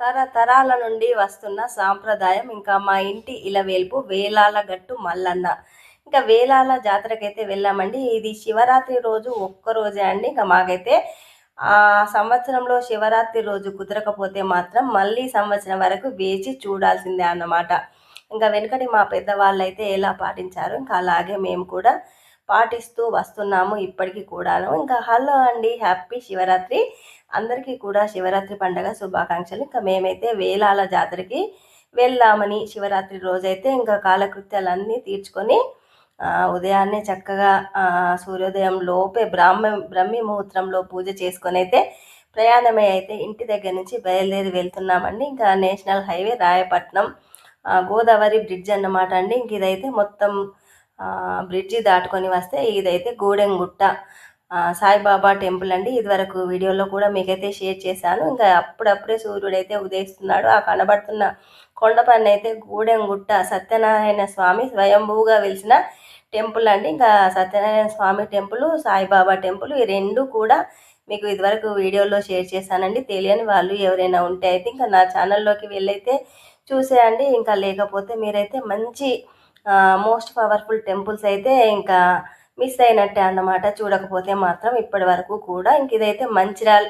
తరతరాల నుండి వస్తున్న సాంప్రదాయం ఇంకా మా ఇంటి ఇలవేల్పు వేలాల గట్టు మల్లన్న. ఇంకా వేలాల జాతరకైతే వెళ్ళామండి. ఇది శివరాత్రి రోజు ఒక్క రోజే అండి. ఇంకా మాకైతే ఆ సంవత్సరంలో శివరాత్రి రోజు కుదరకపోతే మాత్రం మళ్ళీ సంవత్సరం వరకు వేచి చూడాల్సిందే అన్నమాట. ఇంకా వెనుకటి మా పెద్దవాళ్ళు అయితే ఎలా పాటించారు ఇంకా అలాగే మేము కూడా పాటిస్తూ వస్తున్నాము ఇప్పటికీ కూడాను. ఇంకా హలో అండి హ్యాపీ శివరాత్రి. అందరికీ కూడా శివరాత్రి పండగ శుభాకాంక్షలు. ఇంకా మేమైతే వేలాల జాతరకి వెళ్దామని శివరాత్రి రోజైతే ఇంకా కాలకృత్యాలన్నీ తీర్చుకొని ఉదయాన్నే చక్కగా సూర్యోదయం లోపే బ్రాహ్మ బ్రహ్మి ముహూర్తంలో పూజ చేసుకొని అయితే ప్రయాణమై అయితే ఇంటి దగ్గర నుంచి బయలుదేరి వెళ్తున్నామండి. ఇంకా national highway Rayapatnam Godavari bridge అన్నమాట అండి. ఇంక ఇదైతే మొత్తం బ్రిడ్జి దాటుకొని వస్తే ఇదైతే గూడెంగుట్ట సాయిబాబా టెంపుల్ అండి. ఇదివరకు వీడియోలో కూడా మీకైతే షేర్ చేశాను. ఇంకా అప్పుడప్పుడే సూర్యుడైతే ఉదయిస్తున్నాడు. ఆ కనబడుతున్న కొండపైన అయితే గూడెంగుట్ట సత్యనారాయణ స్వామి స్వయంభూగా వెలిసిన టెంపుల్ అండి. ఇంకా సత్యనారాయణ స్వామి టెంపుల్ సాయిబాబా టెంపుల్ ఈ రెండు కూడా మీకు ఇదివరకు వీడియోలో షేర్ చేశానండి. తెలియని వాళ్ళు ఎవరైనా ఉంటే అయితే ఇంకా నా ఛానల్లోకి వెళ్ళైతే చూసేయండి. ఇంకా లేకపోతే మీరైతే మంచి మోస్ట్ పవర్ఫుల్ టెంపుల్స్ అయితే ఇంకా మిస్ అయినట్టే అన్నమాట. చూడకపోతే మాత్రం ఇప్పటి వరకు కూడా. ఇంక ఇదైతే మంచిర్యాల్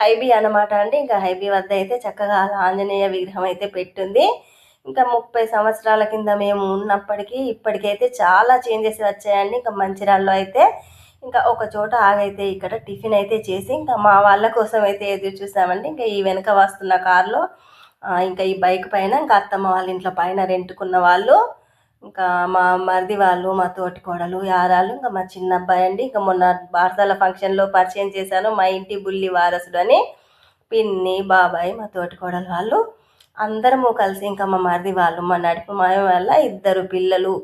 హైబీ అన్నమాట అండి. ఇంకా హైబీ వద్ద అయితే చక్కగా అలా ఆంజనేయ విగ్రహం అయితే పెట్టింది. ఇంకా ముప్పై సంవత్సరాల కింద మేము ఉన్నప్పటికీ ఇప్పటికైతే చాలా చేంజెస్ వచ్చాయండి ఇంకా మంచిర్యాల్లో అయితే. ఇంకా ఒక చోట ఆగైతే ఇక్కడ టిఫిన్ అయితే చేసి ఇంకా మా వాళ్ళ కోసం అయితే ఎదురు చూసామండి. ఇంకా ఈ వెనక వస్తున్న కారులో ఇంకా ఈ బైక్ పైన ఇంకా అత్తమ్మ వాళ్ళ ఇంట్లో పైన రెంటుకున్న వాళ్ళు. ఇంకా మా మరిది వాళ్ళు మా తోటి కోడలు యారాలు ఇంకా మా చిన్న అబ్బాయి అండి. ఇంకా మొన్న భారతాల ఫంక్షన్లో పరిచయం చేశాను మా ఇంటి బుల్లి వారసుడు అని. పిన్ని బాబాయ్ మా తోటి కోడలు వాళ్ళు. అందరము కలిసి ఇంకా మా మరిది వాళ్ళు మా నడిపి మాయ వల్ల ఇద్దరు పిల్లలు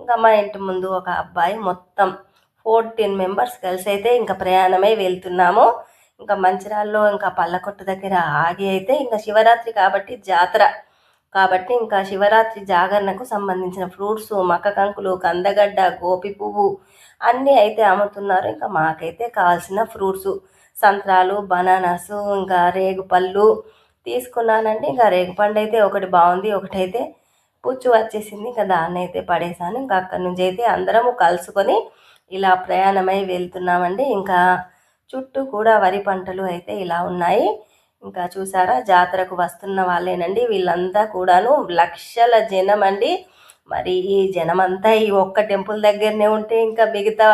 ఇంకా మా ఇంటి ముందు ఒక అబ్బాయి మొత్తం ఫోర్టీన్ మెంబర్స్ కలిసి అయితే ఇంకా ప్రయాణమై వెళ్తున్నాము. ఇంకా మంచిరాల్లో ఇంకా పల్లకొట్టు దగ్గర ఆగి అయితే ఇంకా శివరాత్రి కాబట్టి జాతర కాబట్టి ఇంకా శివరాత్రి జాగరణకు సంబంధించిన ఫ్రూట్స్ మక్క కంకులు కందగడ్డ గోపి పువ్వు అన్నీ అయితే అమ్ముతున్నారు. ఇంకా మాకైతే కావాల్సిన ఫ్రూట్స్ సంత్రాలు బనానాస్ ఇంకా రేగుపళ్ళు తీసుకున్నానండి. ఇంకా రేగుపండు అయితే ఒకటి బాగుంది ఒకటైతే పుచ్చు వచ్చేసింది. ఇంకా దాన్ని అయితే పడేశాను ఇంకా అక్కడి నుంచి అయితే అందరము కలుసుకొని ఇలా ప్రయాణమై వెళ్తున్నామండి. ఇంకా చుట్టూ కూడా వరి పంటలు అయితే ఇలా ఉన్నాయి. ఇంకా చూసారా? జాతరకు వస్తున్న వాళ్ళేనండి. వీళ్ళంతా కూడాను లక్షల జనం అండి మరి ఈ జనం అంతా ఈ ఒక్క టెంపుల్ దగ్గరనే ఉంటే ఇంకా మిగతా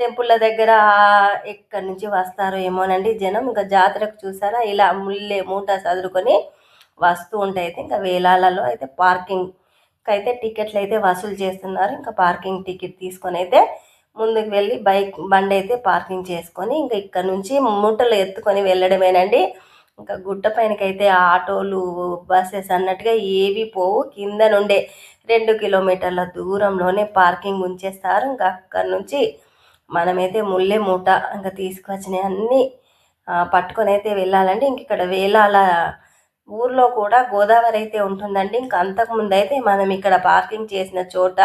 టెంపుల్ల దగ్గర ఎక్కడి నుంచి వస్తారో ఏమోనండి జనం. ఇంకా జాతరకు చూసారా? ఇలా ముల్లే మూట చదురుకొని వస్తూ ఉంటే అయితే ఇంకా వేలాలలో అయితే పార్కింగ్ అయితే టికెట్లు అయితే వసూలు చేస్తున్నారు. ఇంకా పార్కింగ్ టికెట్ తీసుకొని అయితే ముందుకు వెళ్ళి బైక్ బండి అయితే పార్కింగ్ చేసుకొని ఇంకా ఇక్కడ నుంచి మూటలు ఎత్తుకొని వెళ్ళడమేనండి. ఇంకా గుట్ట పైనకైతే ఆటోలు బస్సెస్ అన్నట్టుగా ఏవి పోవు. కింద నుండే రెండు కిలోమీటర్ల దూరంలోనే పార్కింగ్ ఉంచేస్తారు. ఇంకా అక్కడి నుంచి మనమైతే ముల్లె మూట ఇంకా తీసుకొచ్చినవి అన్నీ పట్టుకొని అయితే వెళ్ళాలండి. ఇంక ఇక్కడ వేలాల ఊర్లో కూడా గోదావరి అయితే ఉంటుందండి. ఇంకా అంతకుముందు అయితే మనం ఇక్కడ పార్కింగ్ చేసిన చోట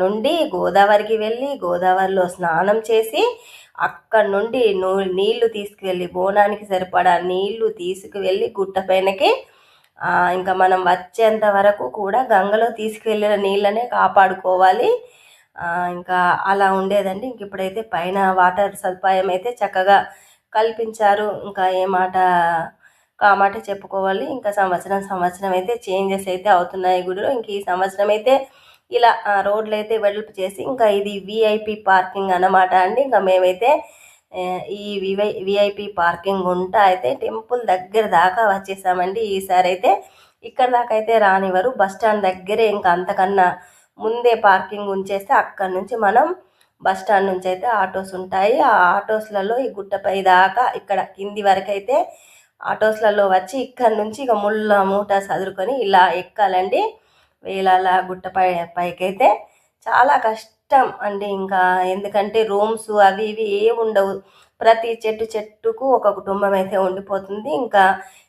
నుండి గోదావరికి వెళ్ళి గోదావరిలో స్నానం చేసి అక్కడ నుండి నూ నీళ్ళు తీసుకువెళ్ళి బోనానికి సరిపడా నీళ్ళు తీసుకువెళ్ళి గుట్ట పైనకి ఇంకా మనం వచ్చేంత వరకు కూడా గంగలో తీసుకువెళ్ళిన నీళ్ళనే కాపాడుకోవాలి. ఇంకా అలా ఉండేదండి. ఇంక ఇప్పుడైతే పైన వాటర్ సదుపాయం అయితే చక్కగా కల్పించారు. ఇంకా ఏ మాట కామాట చెప్పుకోవాలి. ఇంకా సంవత్సరం సంవత్సరం అయితే చేంజెస్ అయితే అవుతున్నాయి గుడిలో. ఇంక ఈ సంవత్సరం అయితే ఇలా రోడ్లు అయితే వెడల్పు చేసి ఇంకా ఇది విఐపి పార్కింగ్ అనమాట అండి. ఇంకా మేమైతే ఈ వివై విఐపి పార్కింగ్ ఉంటా అయితే టెంపుల్ దగ్గర దాకా వచ్చేసామండి. ఈసారి అయితే ఇక్కడ దాకా అయితే రానివ్వరు. బస్ స్టాండ్ దగ్గరే ఇంకా అంతకన్నా ముందే పార్కింగ్ ఉంచేస్తే అక్కడ నుంచి మనం బస్ స్టాండ్ నుంచి అయితే ఆటోస్ ఉంటాయి. ఆ ఆటోస్లలో ఈ గుట్టపై దాకా ఇక్కడ కింది వరకు అయితే ఆటోస్లలో వచ్చి ఇక్కడ నుంచి ఇక ముళ్ళ మూట చదురుకొని ఇలా ఎక్కాలండి. వేలాల గుట్టపై పైకైతే చాలా కష్టం అండి ఇంకా. ఎందుకంటే రూమ్స్ అవి ఇవి ఏ ఉండవు. ప్రతి చెట్టు చెట్టుకు ఒక కుటుంబం అయితే ఉండిపోతుంది. ఇంకా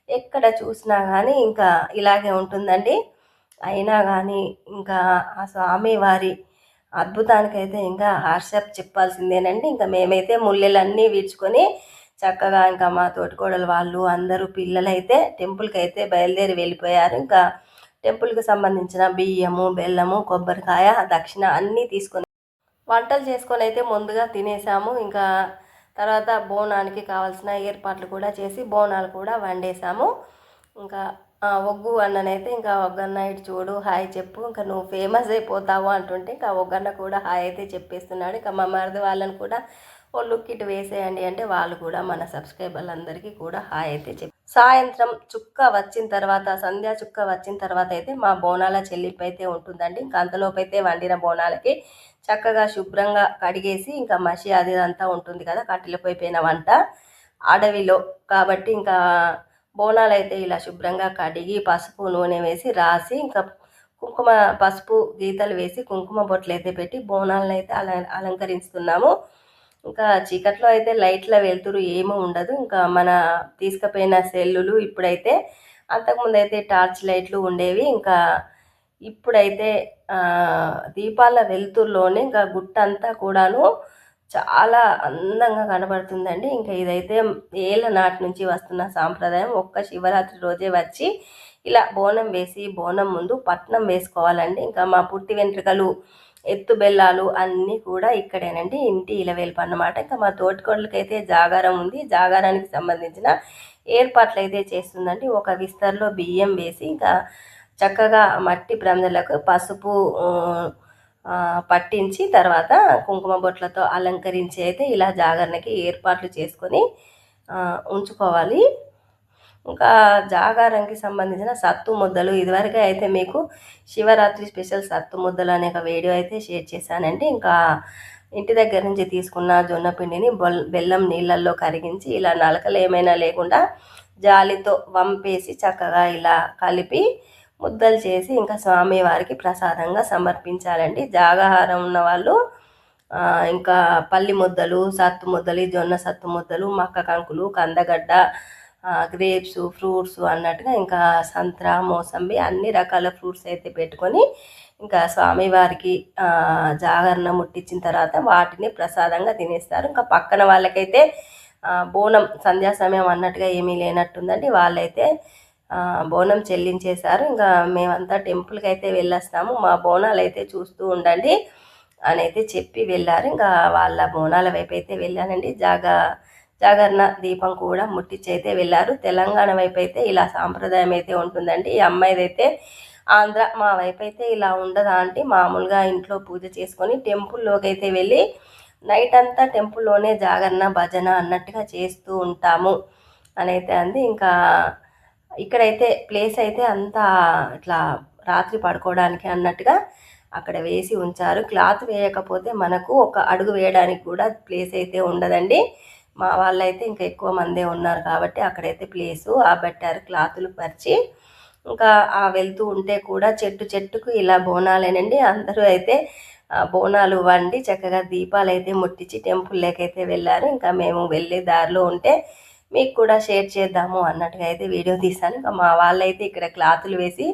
ఎక్కడ చూసినా కానీ ఇంకా ఇలాగే ఉంటుందండి. అయినా కానీ ఇంకా ఆ స్వామి వారి అద్భుతానికైతే ఇంకా హార్షప్ చెప్పాల్సిందేనండి. ఇంకా మేమైతే ముల్లెలన్నీ వీడ్చుకొని చక్కగా ఇంకా మా తోటికోడలు వాళ్ళు అందరూ పిల్లలైతే టెంపుల్కి అయితే బయలుదేరి వెళ్ళిపోయారు. ఇంకా టెంపుల్కి సంబంధించిన బియ్యము బెల్లము కొబ్బరికాయ దక్షిణ అన్నీ తీసుకొని వంటలు చేసుకొని అయితే ముందుగా తినేసాము. ఇంకా తర్వాత బోనానికి కావాల్సిన ఏర్పాట్లు కూడా చేసి బోనాలు కూడా వండేసాము. ఇంకా ఒగ్గు అన్ననైతే ఇంకా ఒగ్గన్న ఇటు చూడు హాయ్ చెప్పు ఇంకా నువ్వు ఫేమస్ అయిపోతావు అంటుంటే ఇంకా ఒగ్గన్న కూడా హాయ్ అయితే చెప్పేస్తున్నాడు. ఇంకా మా మరిది వాళ్ళని కూడా ఓ లుక్ ఇటు వేసేయండి అంటే వాళ్ళు కూడా మన సబ్స్క్రైబర్లందరికీ కూడా హాయ్ అయితే చెప్పి సాయంత్రం చుక్క వచ్చిన తర్వాత సంధ్యా చుక్క వచ్చిన తర్వాత అయితే మా బోనాల చెల్లింపు అయితే ఉంటుందండి. ఇంకా అంతలోపు అయితే వండిన బోనాలకి చక్కగా శుభ్రంగా కడిగేసి ఇంకా మసి అది అంతా ఉంటుంది కదా కట్టెలపోయిపోయిన వంట. అడవిలో కాబట్టి ఇంకా బోనాలు అయితే ఇలా శుభ్రంగా కడిగి పసుపు నూనె వేసి రాసి ఇంకా కుంకుమ పసుపు గీతలు వేసి కుంకుమ బొట్లు అయితే పెట్టి బోనాలను అయితే అల అలంకరిస్తున్నాము. ఇంకా చీకట్లో అయితే లైట్ల వెలుతురు ఏమీ ఉండదు. ఇంకా మన తీసుకుపోయిన సెల్లులు ఇప్పుడైతే అంతకుముందు అయితే టార్చ్ లైట్లు ఉండేవి. ఇంకా ఇప్పుడైతే దీపాల వెలుతురులోనే ఇంకా గుట్ట అంతా కూడాను చాలా అందంగా కనబడుతుందండి. ఇంకా ఇదైతే ఏళ్ళ నాటి నుంచి వస్తున్న సాంప్రదాయం. ఒక్క శివరాత్రి రోజే వచ్చి ఇలా బోనం వేసి బోనం ముందు పట్నం వేసుకోవాలండి. ఇంకా మా పుట్టి వెంట్రుకలు ఎత్తు బెల్లాలు అన్నీ కూడా ఇక్కడేనండి. ఇంటి ఇలవేల్పు అన్నమాట ఇంకా మా తోటికోళ్ళకైతే జాగారం ఉంది. జాగారానికి సంబంధించిన ఏర్పాట్లు అయితే చేస్తుందండి. ఒక విస్తర్లో బియ్యం వేసి ఇంకా చక్కగా మట్టి ప్రమిదలకు పసుపు పట్టించి తర్వాత కుంకుమ బొట్లతో అలంకరించి అయితే ఇలా జాగరణకి ఏర్పాట్లు చేసుకొని ఉంచుకోవాలి. ఇంకా జాగారంకి సంబంధించిన సత్తు ముద్దలు. ఇదివరకే అయితే మీకు శివరాత్రి స్పెషల్ సత్తు ముద్దలు అనే ఒక వీడియో అయితే షేర్ చేశానండి. ఇంకా ఇంటి దగ్గర నుంచి తీసుకున్న జొన్న పిండిని బెల్లం నీళ్ళల్లో కరిగించి ఇలా నలకలు ఏమైనా లేకుండా జాలితో వంపేసి చక్కగా ఇలా కలిపి ముద్దలు చేసి ఇంకా స్వామివారికి ప్రసాదంగా సమర్పించాలండి. జాగాహారం ఉన్న వాళ్ళు ఇంకా పల్లి ముద్దలు సత్తు ముద్దలు జొన్న సత్తు ముద్దలు మక్క కంకులు కందగడ్డ గ్రేప్స్ ఫ్రూట్స్ అన్నట్టుగా ఇంకా సంత్ర మోసంబి అన్ని రకాల ఫ్రూట్స్ అయితే పెట్టుకొని ఇంకా స్వామివారికి జాగరణ ముట్టించిన తర్వాత వాటిని ప్రసాదంగా తినేస్తారు. ఇంకా పక్కన వాళ్ళకైతే బోనం సంధ్యా సమయం అన్నట్టుగా ఏమీ లేనట్టుందండి. వాళ్ళైతే బోనం చెల్లించేశారు. ఇంకా మేమంతా టెంపుల్కి అయితే వెళ్ళొస్తాము. మా బోనాలు అయితే చూస్తూ ఉండండి అని అయితే చెప్పి వెళ్ళారు. ఇంకా వాళ్ళ బోనాల వైపు అయితే వెళ్ళానండి. జాగా జాగరణ దీపం కూడా ముట్టించి అయితే వెళ్ళారు. తెలంగాణ వైపు అయితే ఇలా సాంప్రదాయం అయితే ఉంటుందండి. ఈ అమ్మాయిదైతే ఆంధ్ర మా వైపు అయితే ఇలా ఉండదా అంటే మామూలుగా ఇంట్లో పూజ చేసుకొని టెంపుల్లోకి అయితే వెళ్ళి నైట్ అంతా టెంపుల్లోనే జాగరణ భజన అన్నట్టుగా చేస్తూ ఉంటాము అని అయితే అంది ఇంకా ఇక్కడైతే ప్లేస్ అయితే అంతా ఇట్లా రాత్రి పడుకోవడానికి అన్నట్టుగా అక్కడ వేసి ఉంచారు. క్లాత్ వేయకపోతే మనకు ఒక అడుగు వేయడానికి కూడా ప్లేస్ అయితే ఉండదండి. మా వాళ్ళైతే ఇంకా ఎక్కువ మందే ఉన్నారు కాబట్టి అక్కడైతే ప్లేసు ఆ పెట్టారు క్లాతులు పరిచి. ఇంకా ఆ వెళ్తూ ఉంటే కూడా చెట్టు చెట్టుకు ఇలా బోనాలేనండి. అందరూ అయితే బోనాలు వండి చక్కగా దీపాలు అయితే ముట్టించి టెంపుల్లోకైతే వెళ్ళారు. ఇంకా మేము వెళ్ళే దారిలో ఉంటే మీకు కూడా షేర్ చేద్దాము అన్నట్టుగా అయితే వీడియో తీశాను. ఇంకా మా వాళ్ళైతే ఇక్కడ క్లాతులు వేసి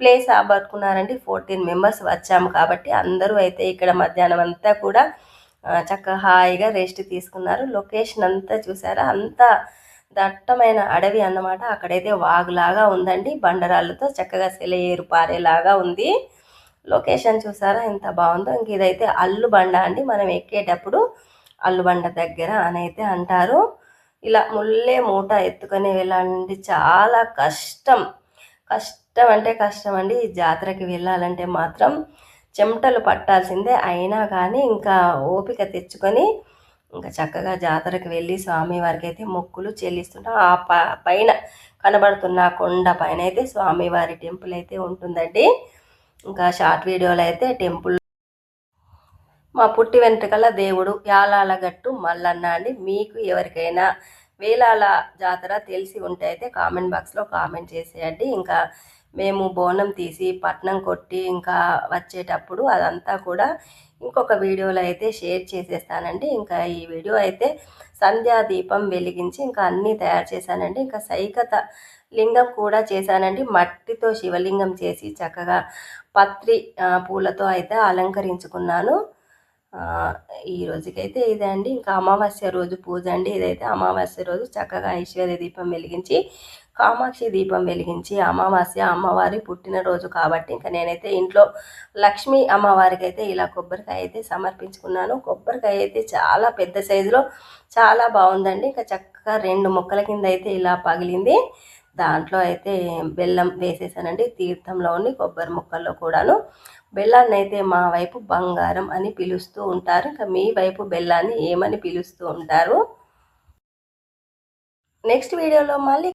ప్లేస్ ఆబట్టుకున్నారండి. ఫోర్టీన్ మెంబర్స్ వచ్చాము కాబట్టి అందరూ అయితే ఇక్కడ మధ్యాహ్నం అంతా కూడా చక్కగా హాయిగా రెస్ట్ తీసుకున్నారు. లొకేషన్ అంతా చూసారా? అంతా దట్టమైన అడవి అన్నమాట. అక్కడైతే వాగులాగా ఉందండి. బండరాళ్ళతో చక్కగా సెలయేరు పారేలాగా ఉంది. లొకేషన్ చూసారా? ఎంత బాగుందో. ఇంక ఇదైతే అల్లు బండ అండి. మనం ఎక్కేటప్పుడు అల్లు బండ దగ్గర అని అయితే అంటారు. ఇలా ముల్లే మూట ఎత్తుకొని వెళ్ళాలండి చాలా కష్టం. కష్టం అంటే కష్టం అండి. ఈ జాతరకి వెళ్ళాలంటే మాత్రం చెమటలు పట్టాల్సిందే. అయినా కానీ ఇంకా ఓపిక తెచ్చుకొని ఇంకా చక్కగా జాతరకు వెళ్ళి స్వామివారికి అయితే మొక్కులు చెల్లిస్తుంటాం. ఆ పైన కనబడుతున్న కొండ పైన అయితే స్వామివారి టెంపుల్ అయితే ఉంటుందండి. ఇంకా షార్ట్ వీడియోలో అయితే టెంపుల్ మా పుట్టి వెంట్రుకల దేవుడు యాలాల గట్టు మల్లన్న అండి. మీకు ఎవరికైనా వేలాల జాతర తెలిసి ఉంటే అయితే కామెంట్ బాక్స్లో కామెంట్ చేసేయండి. ఇంకా మేము బోనం తీసి పట్నం కొట్టి ఇంకా వచ్చేటప్పుడు అదంతా కూడా ఇంకొక వీడియోలో అయితే షేర్ చేసేస్తానండి. ఇంకా ఈ వీడియో అయితే సంధ్యా దీపం వెలిగించి ఇంకా అన్నీ తయారు చేశానండి. ఇంకా సైకత లింగం కూడా చేశానండి. మట్టితో శివలింగం చేసి చక్కగా పత్రి పూలతో అయితే అలంకరించుకున్నాను. ఈ రోజుకైతే ఇదే అండి. ఇంకా అమావాస్య రోజు పూజ అండి. ఇదైతే అమావాస్య రోజు చక్కగా ఐశ్వర్య దీపం వెలిగించి కామాక్షి దీపం వెలిగించి అమావాస్య అమ్మవారి పుట్టినరోజు కాబట్టి ఇంకా నేనైతే ఇంట్లో లక్ష్మీ అమ్మవారికి అయితే ఇలా కొబ్బరికాయ అయితే సమర్పించుకున్నాను. కొబ్బరికాయ అయితే చాలా పెద్ద సైజులో చాలా బాగుందండి. ఇంకా చక్కగా రెండు మొక్కల కింద అయితే ఇలా పగిలింది. దాంట్లో అయితే బెల్లం వేసేసానండి. తీర్థంలో ఉన్ని కొబ్బరి ముక్కల్లో కూడాను. బెల్లాన్ని అయితే మా వైపు బంగారం అని పిలుస్తూ ఉంటారు. ఇంకా మీ వైపు బెల్లాన్ని ఏమని పిలుస్తూ ఉంటారు? నెక్స్ట్ వీడియోలో మళ్ళీ